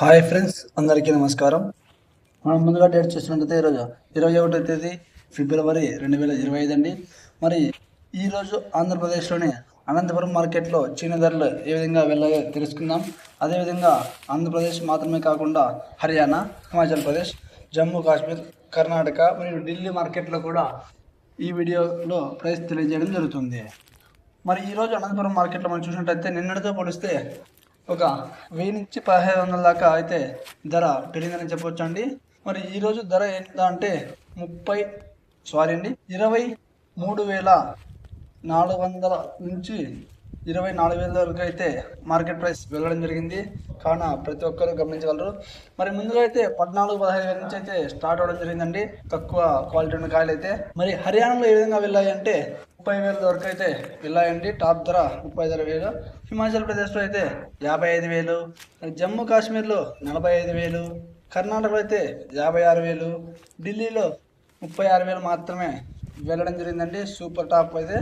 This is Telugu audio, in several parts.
హాయ్ ఫ్రెండ్స్ అందరికీ నమస్కారం. మనం ముందుగా డేట్ చూసినట్లయితే ఈరోజు ఇరవై ఒకటో తేదీ ఫిబ్రవరి రెండు వేల ఇరవై ఐదు అండి. మరి ఈరోజు ఆంధ్రప్రదేశ్లోని అనంతపురం మార్కెట్లో చీన ధరలు ఏ విధంగా వెళ్ళాయో తెలుసుకుందాం. అదేవిధంగా ఆంధ్రప్రదేశ్ మాత్రమే కాకుండా హర్యానా హిమాచల్ ప్రదేశ్ జమ్మూ కాశ్మీర్ కర్ణాటక మరియు ఢిల్లీ మార్కెట్లో కూడా ఈ వీడియోలో ప్రైస్ తెలియజేయడం జరుగుతుంది. మరి ఈరోజు అనంతపురం మార్కెట్లో మనం చూసినట్టయితే నిన్నటితో పోలిస్తే ఒక వెయ్యి నుంచి పదహైదు వందల దాకా అయితే ధర పెరిగిందని చెప్పొచ్చు అండి మరి ఈరోజు ధర ఎంత అంటే ముప్పై సారీ అండి ఇరవై మూడు వేల నాలుగు వందల నుంచి ఇరవై నాలుగు వేల వరకు అయితే మార్కెట్ ప్రైస్ వెళ్ళడం జరిగింది. కావున ప్రతి ఒక్కరూ గమనించగలరు. మరి ముందుగా అయితే పద్నాలుగు పదహైదు వేల నుంచి అయితే స్టార్ట్ అవ్వడం జరిగిందండి. తక్కువ క్వాలిటీ ఉన్న కాయలు అయితే మరి హర్యానాలో ఏ విధంగా వెళ్ళాయి అంటే ముప్పై వేల వరకు అయితే వెళ్ళాయండి టాప్ ధర ముప్పై ఐదు వేలు. హిమాచల్ ప్రదేశ్లో అయితే యాభై ఐదు వేలు. జమ్మూ కాశ్మీర్లో నలభై ఐదు వేలు. కర్ణాటకలో అయితే యాభై ఆరు వేలు. ఢిల్లీలో ముప్పై ఆరు వేలు మాత్రమే వెళ్ళడం జరిగిందండి. సూపర్ టాప్ అయితే.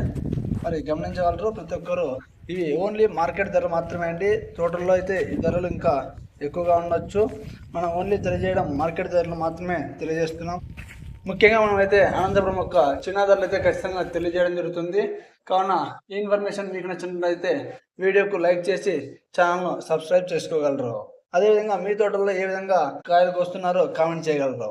మరి గమనించగలరు ప్రతి ఒక్కరు. ఇవి ఓన్లీ మార్కెట్ ధర మాత్రమే అండి. టోటల్లో అయితే ఈ ధరలు ఇంకా ఎక్కువగా ఉండొచ్చు. మనం ఓన్లీ తెలియజేయడం మార్కెట్ ధరలు మాత్రమే తెలియజేస్తున్నాం. ముఖ్యంగా మనం అయితే అనంతపురం యొక్క చిన్న ధరలు అయితే ఖచ్చితంగా తెలియజేయడం జరుగుతుంది. కావున ఈ ఇన్ఫర్మేషన్ మీకు నచ్చినట్లయితే వీడియోకు లైక్ చేసి ఛానల్ను సబ్స్క్రైబ్ చేసుకోగలరు. అదేవిధంగా మీ తోటల్లో ఏ విధంగా కాయలు కోస్తున్నారో కామెంట్ చేయగలరు.